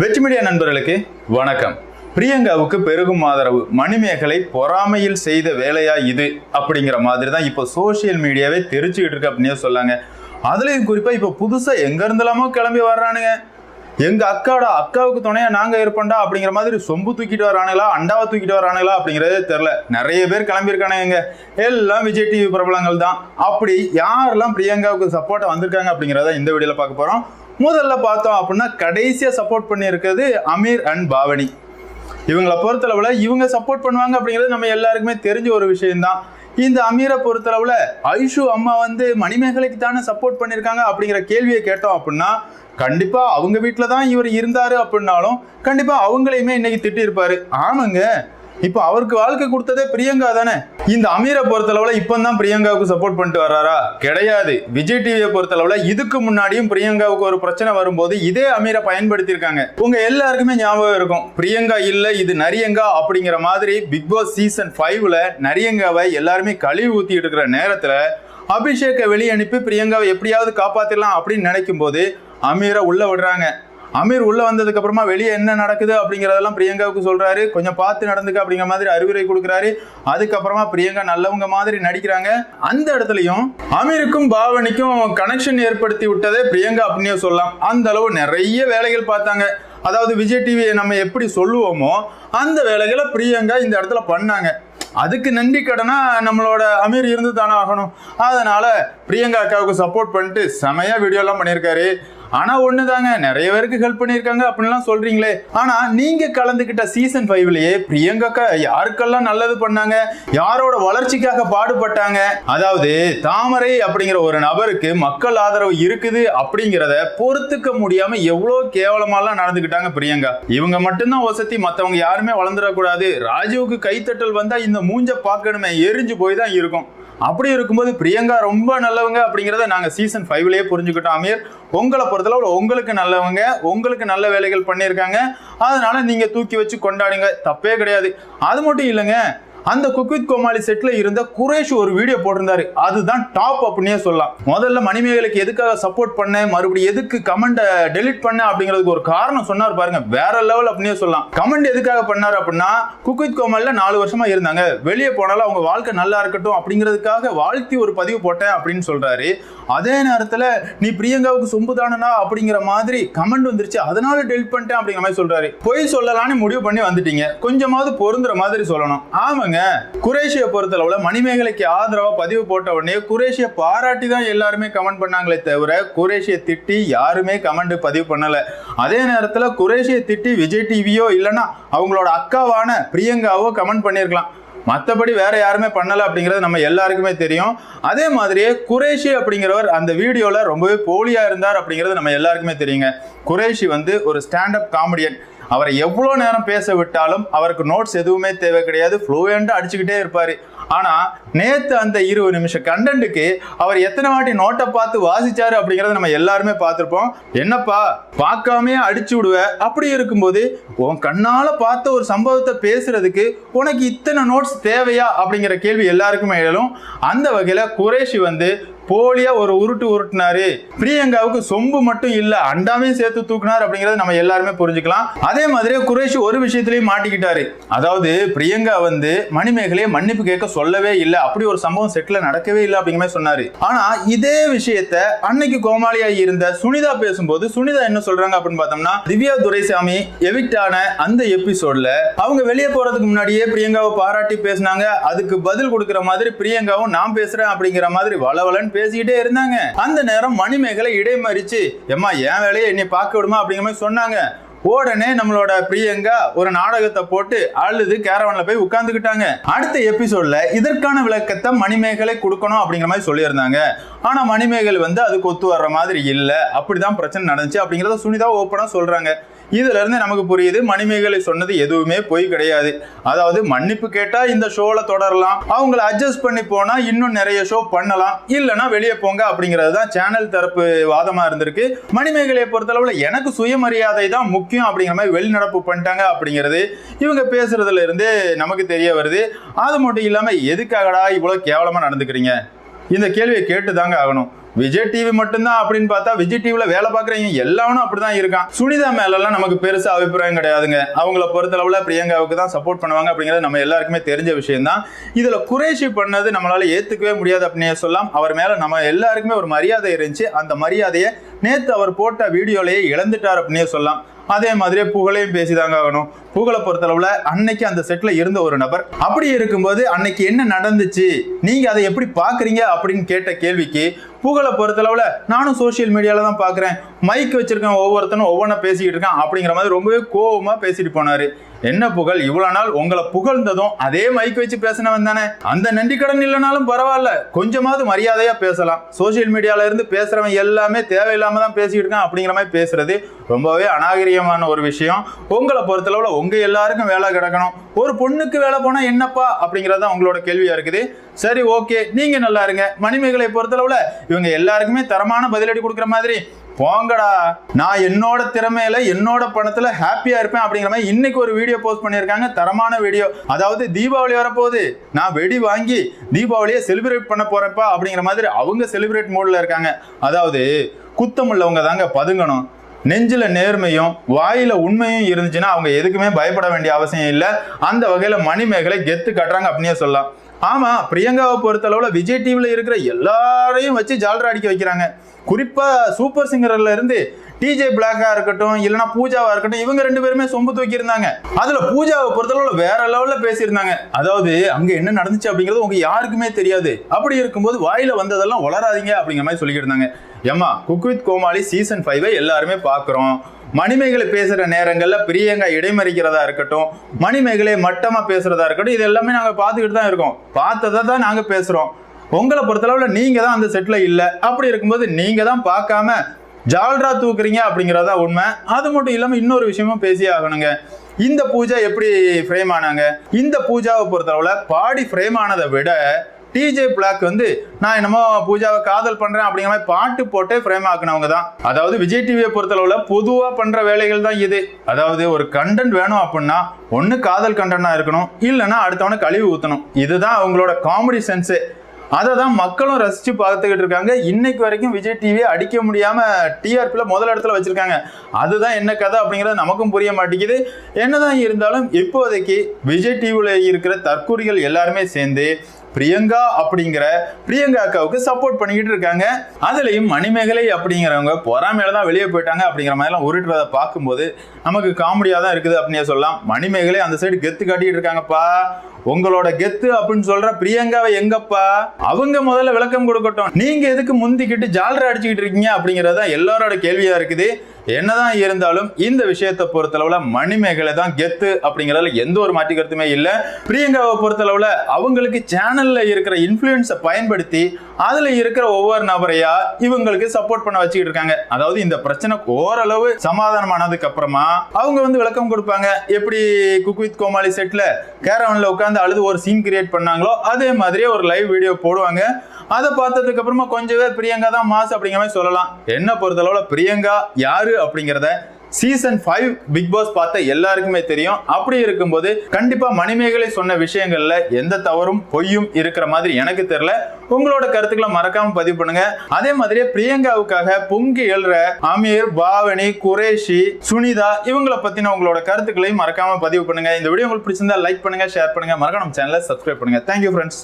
வெற்றி மீடியா நண்பர்களுக்கு வணக்கம். பிரியங்காவுக்கு பெருகும் ஆதரவு மணிமேகலை பொறாமையில் செய்த வேலையா இது? அப்படிங்கிற மாதிரி தான் இப்போ சோஷியல் மீடியாவே தெரிச்சுக்கிட்டு இருக்கு அப்படின்னே சொல்லாங்க. அதுலேயும் குறிப்பா இப்போ புதுசா எங்க இருந்தெல்லாமோ கிளம்பி வர்றானுங்க. எங்க அக்காடா அக்காவுக்கு துணையா நாங்க இருப்போம்டா அப்படிங்கிற மாதிரி சொம்பு தூக்கிட்டு வரானுங்களா அண்டாவை தூக்கிட்டு வரானுங்களா அப்படிங்கறதே தெரியல. நிறைய பேர் கிளம்பியிருக்கானுங்க எல்லாம் விஜய் டிவி பிரபலங்கள் தான் அப்படி யாரெல்லாம் பிரியங்காவுக்கு சப்போர்ட்டா வந்திருக்காங்க அப்படிங்கிறத இந்த வீடியோல பார்க்க போறோம். முதல்ல பார்த்தோம் அப்படின்னா கடைசியாக சப்போர்ட் பண்ணியிருக்கிறது அமீர் அண்ட் பாவனி. இவங்களை பொறுத்தளவில் இவங்க சப்போர்ட் பண்ணுவாங்க அப்படிங்கிறது நம்ம எல்லாருக்குமே தெரிஞ்ச ஒரு விஷயம்தான். இந்த அமீரை பொறுத்தளவில் ஐஷு அம்மா வந்து மணிமேகலைக்கு தானே சப்போர்ட் பண்ணியிருக்காங்க அப்படிங்கிற கேள்வியை கேட்டோம் அப்படின்னா கண்டிப்பாக அவங்க வீட்டில் தான் இவர் இருந்தார் அப்படின்னாலும் கண்டிப்பாக அவங்களையுமே இன்னைக்கு திட்டிருப்பாரு ஆமாங்க இப்போ அவருக்கு வாழ்க்கை கொடுத்ததே பிரியங்கா தானே? இந்த அமீரை பொறுத்தளவுல இப்போ தான் பிரியங்காவுக்கு சப்போர்ட் பண்ணிட்டு வர்றாரா? கிடையாது. விஜய் டிவியை பொறுத்தளவுல இதுக்கு முன்னாடியும் பிரியங்காவுக்கு ஒரு பிரச்சனை வரும்போது இதே அமீரை பயன்படுத்தியிருக்காங்க. உங்க எல்லாருக்குமே ஞாபகம் இருக்கும். பிரியங்கா இல்ல இது நரியங்கா அப்படிங்கிற மாதிரி பிக் பாஸ் சீசன் ஃபைவ்ல நரியங்காவை எல்லாருமே கழுவி ஊத்திட்டு இருக்கிற நேரத்துல அபிஷேக்கை வெளியே அனுப்பி பிரியங்காவை எப்படியாவது காப்பாத்திடலாம் அப்படின்னு நினைக்கும் போது அமீரை உள்ள விடுறாங்க. அமீர் உள்ள வந்ததுக்கு அப்புறமா வெளியே என்ன நடக்குது அப்படிங்கறதெல்லாம் பிரியங்காவுக்கு சொல்றாரு. கொஞ்சம் பார்த்து நடந்துக்க அப்படிங்கிற மாதிரி அறிவுரை கொடுக்குறாரு. அதுக்கப்புறமா பிரியங்கா நல்லவங்க மாதிரி நடிக்கிறாங்க. அந்த இடத்துலயும் அமீருக்கும் பாவனிக்கும் கனெக்ஷன் ஏற்படுத்தி விட்டதே பிரியங்கா அப்படின்னே சொல்லலாம். அந்த அளவு நிறைய வேலைகள் பார்த்தாங்க. அதாவது விஜய் டிவியை நம்ம எப்படி சொல்லுவோமோ அந்த வேலைகளை பிரியங்கா இந்த இடத்துல பண்ணாங்க. அதுக்கு நன்றி கடனா நம்மளோட அமீர் இருந்து தானே ஆகணும். அதனால பிரியங்கா அக்காவுக்கு சப்போர்ட் பண்ணிட்டு செமையா வீடியோலாம் பண்ணியிருக்காரு. ஆனா ஒண்ணுதாங்க நிறைய பேருக்கு ஹெல்ப் பண்ணியிருக்காங்க அப்படின்லாம் சொல்றீங்களே. ஆனா நீங்க கலந்துக்கிட்ட சீசன் ஃபைவ்லயே பிரியங்காக்கா யாருக்கெல்லாம் நல்லது பண்ணாங்க? யாரோட வளர்ச்சிக்காக பாடுபட்டாங்க? அதாவது தாமரை அப்படிங்கிற ஒரு நபருக்கு மக்கள் ஆதரவு இருக்குது அப்படிங்கிறத பொறுத்துக்க முடியாம எவ்வளவு கேவலமாலாம் நடந்துக்கிட்டாங்க பிரியங்கா. இவங்க மட்டும்தான் வசதி மத்தவங்க யாருமே வளர்ந்துடக்கூடாது. ராஜுவுக்கு கைத்தட்டல் வந்தா இந்த மூஞ்ச பார்க்கணுமே எரிஞ்சு போய் தான் இருக்கும். அப்படி இருக்கும்போது பிரியங்கா ரொம்ப நல்லவங்க அப்படிங்கிறத நாங்கள் சீசன் ஃபைவ்லேயே புரிஞ்சுக்கிட்டோம் அமீர். உங்களை பொறுத்தளவு உங்களுக்கு நல்லவங்க உங்களுக்கு நல்ல வேலைகள் பண்ணியிருக்காங்க. அதனால நீங்கள் தூக்கி வச்சு கொண்டாடுங்க. தப்பே கிடையாது. அது மட்டும் இல்லைங்க. அந்த குக்வித் கோமாளி செட்ல இருந்த குரேஷ் ஒரு வீடியோ போட்டிருந்தாரு. அதுதான் டாப் அப்படின்னே சொல்லலாம். முதல்ல மணிமேகலைக்கு எதுக்காக சப்போர்ட் பண்ண மறுபடியும் எதுக்கு கமெண்ட்டை டெலிட் பண்ண அப்படிங்கிறதுக்கு ஒரு காரணம் சொன்னார் பாருங்க. வேற லெவல் அப்படின்னே சொல்லலாம். கமெண்ட் எதுக்காக பண்ணார் அப்படின்னா குக்வித் கோமாளில நாலு வருஷமா இருந்தாங்க. வெளியே போனாலும் அவங்க வாழ்க்கை நல்லா இருக்கட்டும் அப்படிங்கிறதுக்காக வாழ்த்தி ஒரு பதிவு போட்டேன் அப்படின்னு சொல்றாரு. அதே நேரத்துல நீ பிரியங்காவுக்கு சொம்பு தானனா அப்படிங்கிற மாதிரி கமெண்ட் வந்துருச்சு. அதனால டெலிட் பண்ணிட்டேன் அப்படிங்கிற மாதிரி சொல்றாரு. பொய் சொல்லலான்னு முடிவு பண்ணி வந்துட்டீங்க. கொஞ்சமாவது பொருந்துற மாதிரி சொல்லணும். ஆமாங்க. குரேஷியை பொறுத்தளவுல மணிமேகலைக்கு ஆதரவா பதிவு போட்ட உடனே குரேஷியை பாராட்டி தான் எல்லாருமே கமெண்ட் பண்ணாங்களே தவிர குரேஷியை திட்டி யாருமே கமெண்ட் பதிவு பண்ணல. அதே நேரத்துல குரேஷியை திட்டி விஜய் டிவியோ இல்லைன்னா அவங்களோட அக்காவான பிரியங்காவோ கமெண்ட் பண்ணியிருக்கலாம். மற்றபடி வேற யாருமே பண்ணல அப்படிங்கிறது நம்ம எல்லாருக்குமே தெரியும். அதே மாதிரியே குரேஷி அப்படிங்கிறவர் அந்த வீடியோல ரொம்பவே போலியா இருந்தார் அப்படிங்கிறது நம்ம எல்லாருக்குமே தெரியுங்க. குரேஷி வந்து ஒரு ஸ்டாண்டப் காமெடியன் அவரை எவ்வளோ நேரம் பேச விட்டாலும் அவருக்கு நோட்ஸ் எதுவுமே தேவை கிடையாது ஃப்ளூயண்டாக அடிச்சுக்கிட்டே இருப்பார். ஆனால் நேற்று அந்த இருபது நிமிஷம் கண்டென்ட்டுக்கு அவர் எத்தனை வாட்டி நோட்டை பார்த்து வாசிச்சாரு அப்படிங்கிறத நம்ம எல்லாருமே பார்த்துருப்போம். என்னப்பா பார்க்காமே அடிச்சு விடுவ? அப்படி இருக்கும்போது உன் கண்ணால் பார்த்த ஒரு சம்பவத்தை பேசுறதுக்கு உனக்கு இத்தனை நோட்ஸ் தேவையா? அப்படிங்கிற கேள்வி எல்லாருக்குமே எழும். அந்த வகையில் குரேஷி வந்து போலியா ஒரு உருட்டு உருட்டுனாரு. பிரியங்காவுக்கு சொம்பு மட்டும் இல்ல அண்டாமையும் சேர்த்து தூக்குனார் அப்படிங்கறத நம்ம எல்லாருமே புரிஞ்சுக்கலாம். அதே மாதிரி குரேஷ் ஒரு விஷயத்திலயும் மாட்டிக்கிட்டாரு. அதாவது பிரியங்கா வந்து மணிமேகலையை மன்னிப்பு கேட்க சொல்லவே இல்லை அப்படி ஒரு சம்பவம் செட்ல நடக்கவே இல்லை அப்படிங்கிற மாதிரி சொன்னாரு. ஆனா இதே விஷயத்த அன்னைக்கு கோமாளியாக இருந்த சுனிதா பேசும்போது சுனிதா என்ன சொல்றாங்க அப்படின்னு பார்த்தோம்னா திவ்யா துரைசாமி எவிக்ட் ஆன அந்த எபிசோட்ல அவங்க வெளியே போறதுக்கு முன்னாடியே பிரியங்காவை பாராட்டி பேசினாங்க. அதுக்கு பதில் கொடுக்குற மாதிரி பிரியங்காவும் நான் பேசுறேன் அப்படிங்கிற மாதிரி வளவலன் பேசிக்கிட்டே இருந்தாங்க. அந்த நேரம் மணிமேகலை இடைமறிச்சு எம்மா என் வேலையை என்னை பார்க்க விடுமா? அப்படிங்கிற மாதிரி சொன்னாங்க. உடனே நம்மளோட பிரியங்கா ஒரு நாடகத்தை போட்டு அழுது கேரவன்ல போய் உட்கார்ந்துக்கிட்டாங்க அடுத்த எபிசோட்ல இதற்கான விளக்கத்தை மணிமேகலை கொடுக்கணும் அப்படிங்கிற மாதிரி சொல்லியிருந்தாங்க. ஆனா மணிமேகலை வந்து அதுக்கு ஒத்து வர்ற மாதிரி இல்லை. அப்படிதான் பிரச்சனை நடந்துச்சு அப்படிங்கறத சுனிதா ஓப்பனா சொல்றாங்க. இதுல இருந்து நமக்கு புரியுது மணிமேகலை சொன்னது எதுவுமே பொய் கிடையாது. அதாவது மன்னிப்பு கேட்டா இந்த ஷோல தொடரலாம். அவங்கள அட்ஜஸ்ட் பண்ணி போனா இன்னும் நிறைய ஷோ பண்ணலாம். இல்லைன்னா வெளியே போங்க அப்படிங்கிறது தான் சேனல் தரப்பு வாதமா இருந்திருக்கு. மணிமேகலையை பொறுத்தளவுல எனக்கு சுயமரியாதை தான் முக்கியம். முக்கியம் அப்படிங்கிற மாதிரி வெளிநடப்பு பண்ணிட்டாங்க அப்படிங்கிறது இவங்க பேசுறதுல இருந்து நமக்கு தெரிய வருது. அது மட்டும் இல்லாமல் எதுக்காகடா இவ்வளோ கேவலமாக நடந்துக்கிறீங்க? இந்த கேள்வியை கேட்டு தாங்க ஆகணும். விஜய் டிவி மட்டும்தான் அப்படின்னு பார்த்தா விஜய் டிவியில் வேலை பார்க்குறவங்க எல்லாரும் அப்படிதான் இருக்கான். சுனிதா மேலெல்லாம் நமக்கு பெருசாக அபிப்பிராயம் கிடையாதுங்க. அவங்கள பொறுத்தளவில் பிரியங்காவுக்கு தான் சப்போர்ட் பண்ணுவாங்க அப்படிங்கிறது நம்ம எல்லாருக்குமே தெரிஞ்ச விஷயம் தான் குறைஷி பண்ணது நம்மளால் ஏற்றுக்கவே முடியாது அப்படின்னு சொல்லலாம். அவர் மேலே நம்ம எல்லாருக்குமே ஒரு மரியாதை இருந்துச்சு. அந்த மரியாதையை நேற்று அவர் போட்ட வீடியோலையே இழந்துட்டார் அப்படின்னே சொல்லலாம். அதே மாதிரியே புகழையும் பேசிதாங்க ஆகணும். புகழை பொறுத்தளவுல அன்னைக்கு அந்த செட்ல இருந்த ஒரு நபர். அப்படி இருக்கும்போது அன்னைக்கு என்ன நடந்துச்சு? நீங்க அதை எப்படி பாக்குறீங்க அப்படின்னு கேட்ட கேள்விக்கு புகழை பொறுத்தளவுல நானும் சோஷியல் மீடியால தான் பாக்குறேன். மைக் வச்சிருக்கேன் ஒவ்வொருத்தனும் ஒவ்வொன்றா பேசிக்கிட்டு இருக்கான் அப்படிங்கிற மாதிரி ரொம்பவே கோவமா பேசிட்டு போனாரு. என்ன புகழ்? இவ்வளவு நாள் உங்களை புகழ்ந்ததும் அதே மைக் வச்சு பேசினவன் தானே. அந்த நன்றி கடன் இல்லைனாலும் பரவாயில்ல. கொஞ்சமாவது மரியாதையா பேசலாம். சோஷியல் மீடியால இருந்து பேசுறவன் எல்லாமே தேவையில்லாம தான் பேசிக்கிட்டு இருக்கான் அப்படிங்கிற மாதிரி பேசுறது ரொம்பவே அநாகரிகமான ஒரு விஷயம். உங்களை பொறுத்தளவுல உங்க எல்லாருக்கும் வேலை கிடக்கணும். ஒரு பொண்ணுக்கு வேலை போனா என்னப்பா அப்படிங்கிறது தான் உங்களோட கேள்வியா இருக்குது. சரி ஓகே நீங்க நல்லா இருங்க. மணிமேகலை பொறுத்தளவுல இவங்க எல்லாருக்குமே தரமான பதிலடி கொடுக்குற மாதிரி போங்கடா நான் என்னோட திறமையில என்னோட பணத்துல ஹாப்பியா இருப்பேன் அப்படிங்கிற மாதிரி இன்னைக்கு ஒரு வீடியோ போஸ்ட் பண்ணியிருக்காங்க. தரமான வீடியோ அதாவது தீபாவளி வரப்போகுது. நான் வெடி வாங்கி தீபாவளியை செலிப்ரேட் பண்ண போறேன்ப்பா அப்படிங்கிற மாதிரி அவங்க செலிப்ரேட் மூடில் இருக்காங்க. அதாவது குத்தம் உள்ளவங்க தாங்க பதுங்கணும். நெஞ்சில் நேர்மையும் வாயில உண்மையும் இருந்துச்சுன்னா அவங்க எதுக்குமே பயப்பட வேண்டிய அவசியம் இல்லை. அந்த வகையில் மணிமேகலை கெத்து கட்டுறாங்க அப்படின்னே சொல்லலாம். ஆமா பிரியங்காவை பொறுத்தளவுல விஜய் டிவில இருக்கிற எல்லாரையும் வச்சு ஜால்ரா அடிக்க வைக்கிறாங்க. குறிப்பா சூப்பர் சிங்கர்ல இருந்து டிஜே பிளாக்கா இருக்கட்டும் இல்லைன்னா பூஜாவா இருக்கட்டும் இவங்க ரெண்டு பேருமே சொம்பு தூக்கி இருந்தாங்க அதுல பூஜாவை பொறுத்தளவுல வேற லெவல்ல பேசியிருந்தாங்க. அதாவது அங்க என்ன நடந்துச்சு அப்படிங்கிறது உங்க யாருக்குமே தெரியாது. அப்படி இருக்கும்போது வாயில வந்ததெல்லாம் வளராதீங்க அப்படிங்கிற மாதிரி சொல்லிக்கிட்டு இருந்தாங்க. ஏமா குக் வித் கோமாளி சீசன் ஃபைவை எல்லாருமே பார்க்குறோம் மணிமேகலை பேசுகிற நேரங்களில் பிரியங்கா இடைமறிக்கிறதா இருக்கட்டும் மணிமேகலை மட்டமாக பேசுகிறதா இருக்கட்டும் இது எல்லாமே நாங்கள் பார்த்துக்கிட்டு தான் இருக்கோம். பார்த்ததை தான் நாங்கள் பேசுகிறோம் உங்களை பொறுத்தளவில் நீங்கள் தான் அந்த செட்டில் இல்லை. அப்படி இருக்கும்போது நீங்கள் தான் பார்க்காம ஜால்ரா தூக்குறீங்க அப்படிங்கிறதா உண்மை. அது மட்டும் இல்லாமல் இன்னொரு விஷயமும் பேசியே ஆகணுங்க. இந்த பூஜா எப்படி ஃப்ரேம் ஆனாங்க? இந்த பூஜாவை பொறுத்தளவில் பாடி ஃப்ரேம் ஆனதை விட டிஜே பிளாக் வந்து நான் என்னமோ பூஜாவை காதல் பண்ணுறேன் அப்படிங்கிற மாதிரி பாட்டு போட்டே ஃப்ரேம் ஆக்குனவங்க தான். அதாவது விஜய் டிவியை பொறுத்தளவுல பொதுவாக பண்ணுற வேலைகள் தான் இது. அதாவது ஒரு கண்டென்ட் வேணும் அப்படின்னா ஒன்று காதல் கண்டனாக இருக்கணும். இல்லைன்னா அடுத்தவனை கழிவு ஊற்றணும் இதுதான் அவங்களோட காமெடி சென்ஸு அதை தான் மக்களும் ரசித்து பார்த்துக்கிட்டு இருக்காங்க. இன்னைக்கு வரைக்கும் விஜய் டிவியை அடிக்க முடியாமல் டிஆர்பியில் முதல் இடத்துல வச்சுருக்காங்க. அதுதான் என்ன கதை அப்படிங்கிறது நமக்கும் புரிய மாட்டேங்குது. என்னதான் இருந்தாலும் இப்போதைக்கு விஜய் டிவியில் இருக்கிற தற்கூரிகள் எல்லாருமே சேர்ந்து பிரியங்கா அப்படிங்கிற பிரியங்கா அக்காவுக்கு சப்போர்ட் பண்ணிக்கிட்டு இருக்காங்க. அதுலேயும் மணிமேகலை அப்படிங்கிறவங்க பொறாமையில தான் வெளியே போயிட்டாங்க அப்படிங்கிற மாதிரிலாம் உருட்டுறதை பார்க்கும்போது நமக்கு காமெடியாக தான் இருக்குது அப்படின்னே சொல்லலாம். மணிமேகலை அந்த சைடு கெத்து காட்டிட்டு இருக்காங்கப்பா. உங்களோட கெத்து அப்படின்னு சொல்ற பிரியங்காவை எங்கப்பா? அவங்க முதல்ல விளக்கம் கொடுக்கட்டும். நீங்க எதுக்கு முந்திக்கிட்டு ஜாலரை அடிச்சுக்கிட்டு இருக்கீங்க அப்படிங்கறத எல்லாரோட கேள்வியா இருக்குது. என்னதான் இருந்தாலும் இந்த விஷயத்தை பொறுத்தளவுல மணிமேகலை தான் கெத்து அப்படிங்கறதுல எந்த ஒரு மாற்று கருத்துமே இல்லை. பிரியங்காவை பொறுத்தளவுல அவங்களுக்கு சேனல்ல இருக்கிற இன்ஃபுளுன்ஸை பயன்படுத்தி அதுல இருக்கிற ஒவ்வொரு நபரையா இவங்களுக்கு சப்போர்ட் பண்ண வச்சுக்கிட்டு இருக்காங்க. அதாவது இந்த பிரச்சனை ஓரளவு சமாதானமானதுக்கு அப்புறமா அவங்க வந்து விளக்கம் கொடுப்பாங்க. எப்படி குக் வித் கோமாளி செட்ல கேரவன்ல உட்காந்து அழுது ஒரு சீன் கிரியேட் பண்ணாங்களோ அதே மாதிரியே ஒரு லைவ் வீடியோ போடுவாங்க. அதை பார்த்ததுக்கு அப்புறமா கொஞ்சம் பேர் பிரியங்கா தான் மாஸ் அப்படிங்கிற மாதிரி சொல்லலாம். என்ன பொறுத்தளவுல பிரியங்கா யாரு அப்படிங்கிறத சீசன் ஃபைவ் பிக் பாஸ் பார்த்த எல்லாருக்குமே தெரியும். அப்படி இருக்கும்போது கண்டிப்பா மணிமேகலை சொன்ன விஷயங்கள்ல எந்த தவறும் பொய்யும் இருக்கிற மாதிரி எனக்கு தெரியல. உங்களோட கருத்துக்களை மறக்காம பதிவு பண்ணுங்க. அதே மாதிரியே பிரியங்காவுக்காக பொங்கி எழுற அமீர் பாவனி குரேஷி சுனிதா இவங்கள பத்தின உங்களோட கருத்துக்களையும் மறக்காம பதிவு பண்ணுங்க. இந்த வீடியோ உங்களுக்கு பிடிச்சிருந்தா லைக் பண்ணுங்க ஷேர் பண்ணுங்க. மறக்காம நம்ம சேனலை சப்ஸ்கிரைப் பண்ணுங்க. Thank you friends